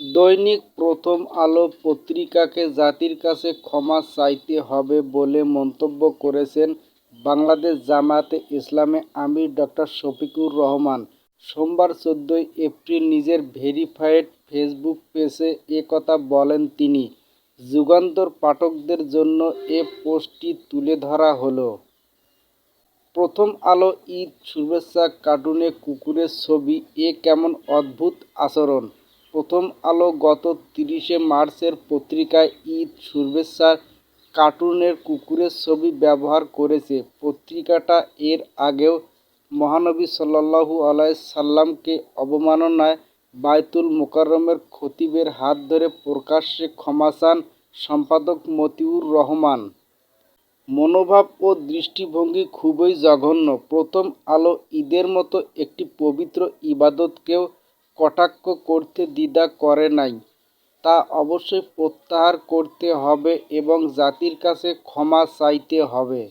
দৈনিক প্রথম আলো পত্রিকাকে জাতির কাছে ক্ষমা চাইতে হবে বলে মন্তব্য করেছেন বাংলাদেশ জামায়াতে ইসলামে আমির ডক্টর শফিকুর রহমান। সোমবার চোদ্দই এপ্রিল নিজের ভেরিফায়েড ফেসবুক পেজে এ কথা বলেন তিনি। যুগান্তর পাঠকদের জন্য এ পোস্টটি তুলে ধরা হলো। প্রথম আলো ঈদ শুভেচ্ছা কার্টুনে কুকুরের ছবি, এ কেমন অদ্ভুত আচরণ। প্রথম আলো গত তিরিশে মার্চের পত্রিকায় ঈদ শুভেচ্ছার কার্টুনের কুকুরের ছবি ব্যবহার করেছে। পত্রিকাটা এর আগেও মহানবী আলাই সাল্লামকে অবমাননায় বায়তুল মোকাররমের খতিবের হাত ধরে প্রকাশ্যে ক্ষমা চান সম্পাদক মতিউর রহমান। মনোভাব ও দৃষ্টিভঙ্গি খুবই জঘন্য। প্রথম আলো ঈদের মতো একটি পবিত্র ইবাদতকেও কটাক্ষ করতে দ্বিধা করে নাই। তা অবশ্যই প্রত্যাহার করতে হবে এবং জাতির কাছে ক্ষমা চাইতে হবে।